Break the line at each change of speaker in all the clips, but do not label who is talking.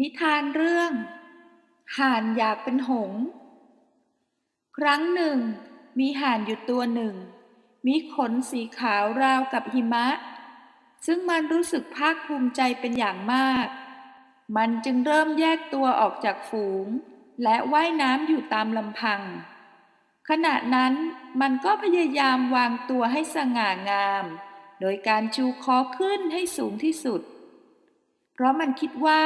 นิทานเรื่อง ห่านอยากเป็นหงส์ครั้งหนึ่ง มีห่านอยู่ตัวหนึ่ง มีขนสีขาวราวกับหิมะ ซึ่งมันรู้สึกภาคภูมิใจเป็นอย่างมาก มันจึงเริ่มแยกตัวออกจากฝูง และว่ายน้ำอยู่ตามลำพัง ขณะนั้นมันก็พยายามวางตัวให้สง่างาม โดยการชูคอขึ้นให้สูงที่สุด เพราะมันคิดว่า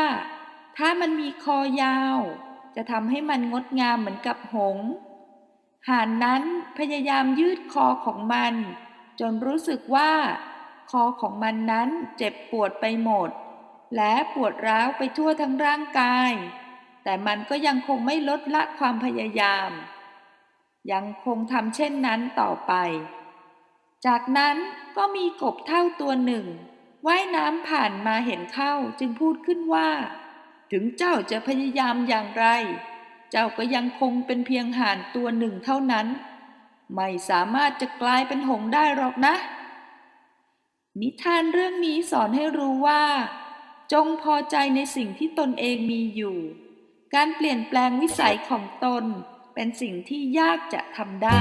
ถ้ามันมีคอยาว จะทำให้มันงดงามเหมือนกับหงส์ห่านนั้นพยายามยืดคอของมัน จนรู้สึกว่า คอของมันนั้นเจ็บปวดไปหมด และปวดร้าวไปทั่วทั้งร่างกาย แต่มันก็ยังคงไม่ลดละความพยายาม ยังคงทำเช่นนั้นต่อไป จากนั้นก็มีกบเท่าตัวหนึ่งว่ายน้ำผ่านมาเห็นเข้าจึงพูดขึ้นว่า ถึงเจ้าจะพยายามอย่างไร เจ้าก็ยังคงเป็นเพียงห่านตัวหนึ่งเท่านั้น ไม่สามารถจะกลายเป็นหงส์ได้หรอกนะ นิทานเรื่องนี้สอนให้รู้ว่า จงพอใจในสิ่งที่ตนเองมีอยู่ การเปลี่ยนแปลงวิสัยของตนเป็นสิ่งที่ยากจะทำได้